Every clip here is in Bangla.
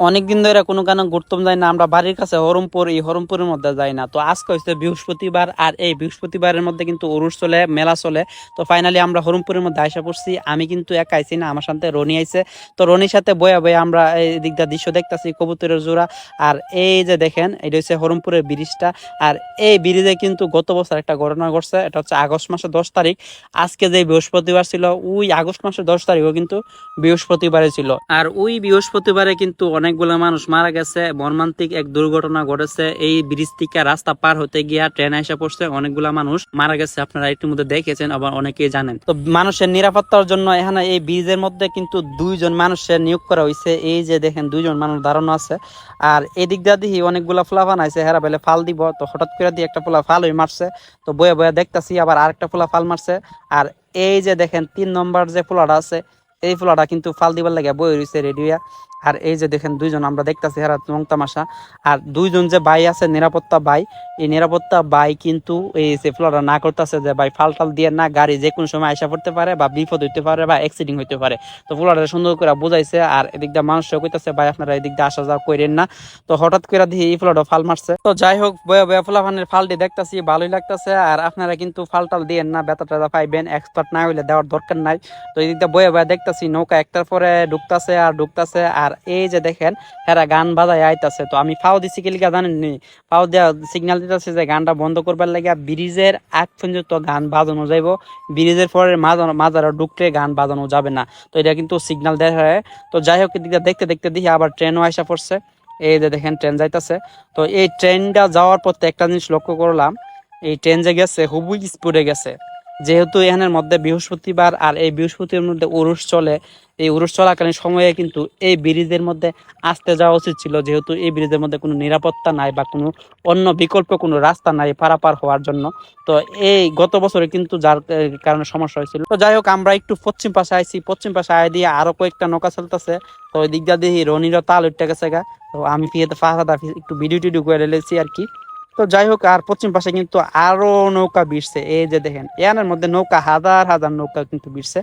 অনেকদিন ধরে কোনো কেন ঘুরতাম যাই না, আমরা বাড়ির কাছে হরমপুর, এই হরমপুরের মধ্যে যাই না। তো আজকে হচ্ছে বৃহস্পতিবার আর এই বৃহস্পতিবারের মধ্যে কিন্তু উরুস চলে, মেলা চলে। তো ফাইনালি আমরা হরমপুরের মধ্যে আইসা পড়ছি। আমি কিন্তু একা আইছি না, আমার সাথে রনি আইছে। তো রনির সাথে বয়া বয়ে আমরা এই দিকটা দৃশ্য দেখতাছি, কবুতরের জোড়া। আর এই যে দেখেন, এটা হচ্ছে হরমপুরের ব্রিজটা। আর এই ব্রিজে কিন্তু গত বছর একটা ঘটনা ঘটছে, এটা হচ্ছে আগস্ট মাসের দশ তারিখ। আজকে যে বৃহস্পতিবার ছিল, ওই আগস্ট মাসের দশ তারিখও কিন্তু বৃহস্পতিবারে ছিল। আর ওই বৃহস্পতিবারে কিন্তু অনেকগুলো মানুষ মারা গেছে। মর্মান্তিক এক দুর্ঘটনা ঘটেছে। এই ব্রিজ থেকে রাস্তা পার হতে গিয়া ট্রেন এসে পড়ছে। অনেকগুলা মানুষ মারা গেছে। আপনারা এটির মধ্যে দেখেছেন, আবার অনেকেই জানেন। তো মানুষের নিরাপত্তার জন্য এখানে এই ব্রিজের মধ্যে কিন্তু দুইজন মানুষের নিয়োগ করা হয়েছে। এই যে দেখেন, দুইজন মানুষ দাঁড়ানো আছে। আর এদিক দিয়ে দেখি অনেকগুলা ফোলা আছে হেরা বেলে, ফাল দিব। তো হঠাৎ করে দিয়ে একটা ফোলা ফাল হয়ে মারছে। তো বয়ে বয়ে দেখতাছি, আবার আরেকটা ফোলা ফাল মারছে। আর এই যে দেখেন, তিন নম্বর যে ফোলাটা আছে, এই ফোলাটা কিন্তু ফাল দিবার লাগে বই রয়েছে রেডিয়া আর এই যে দেখেন দুইজন, আমরা দেখতাছি হেরা রং তামাশা। আর দুইজন যে ভাই আছে, নিরাপত্তা ভাই, এই নিরাপত্তা ভাই কিন্তু এই যে ফ্লোরা না করতেছে যে ভাই ফাল টাল দিয়ে না গাড়ি যে কোনো সময় আইসা পড়তে পারে বা বিপদ হইতে পারে বা অ্যাক্সিডেন্ট হইতে পারে। তো ফ্লোরা সুন্দর করে বুঝাইছে আর এদিক দিয়ে মানুষ কইতাছে, ভাই, আপনারা এদিক দিয়ে আসা যাওয়া করেন না। তো হঠাৎ করে দেখি এই ফ্লোরা ফাল মারছে। তো যাই হোক, বয়া বয়া ফোলা ফানের ফালটি দেখতাছি, ভালোই লাগতাছে আর আপনারা কিন্তু ফাল টাল দিয়েন না বেতা টেতা পাইবেন এক্সপার্ট না হইলে দেওয়ার দরকার নাই। তো এই দিক দিয়ে বয়া বয়া দেখতাছি, নৌকা একটার পরে ঢুকতাছে আর ঢুকতাছে আর এই যে দেখেন, হেরা গান বাজায় আইতাছে। তো আমি ফাও দিছি কি লিগা জানেন নি ফাও দেওয়া সিগন্যাল দিতেছে যে গানটা বন্ধ করবার লাগে ব্রিজের আগ পর্যন্ত গান বাজানো যাইব। ব্রিজের পরে মাঝারা ঢুকতে গান বাজানো যাবে না। তো এটা কিন্তু সিগন্যাল দেওয়া হয়। তো যাই হোক, এদিকে দেখতে দেখতে দেখি আবার ট্রেনও আসা পড়ছে। এই যে দেখেন ট্রেন যাইতাছে। তো এই ট্রেনটা যাওয়ার পর একটা জিনিস লক্ষ্য করলাম। এই ট্রেন যে গেছে হুবই স্পিডে গেছে। যেহেতু এখানের মধ্যে বৃহস্পতিবার আর এই বৃহস্পতির মধ্যে উরুষ চলে, এই উরুষ চলাকালীন সময়ে কিন্তু এই ব্রিজের মধ্যে আসতে যাওয়া উচিত ছিল। যেহেতু এই ব্রিজের মধ্যে কোনো নিরাপত্তা নাই বা কোনো অন্য বিকল্প কোনো রাস্তা নাই পারাপার হওয়ার জন্য। তো এই গত বছরে কিন্তু যার কারণে সমস্যা হয়েছিল। তো যাই হোক, আমরা একটু পশ্চিম পাশে আইছি। পশ্চিম পাশে আয় দিয়ে আরও কয়েকটা নৌকা চলতেছে। তো ওই দিক দিয়ে রনিরও তাল উঠতে গেছে গা। তো আমি ফিরে ফাঁকা একটু ভিডিও টিডিও করে রেলেছি আর কি। তো যাই হোক আর পশ্চিম পাশে কিন্তু আরও নৌকা বিড়ছে এই যে দেখেন এয়ানের মধ্যে নৌকা, হাজার হাজার নৌকা কিন্তু বিড়ছে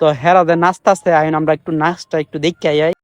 তো হেরাদের নাচতে আসতে আইন আমরা একটু নাচটা একটু দেখে আই।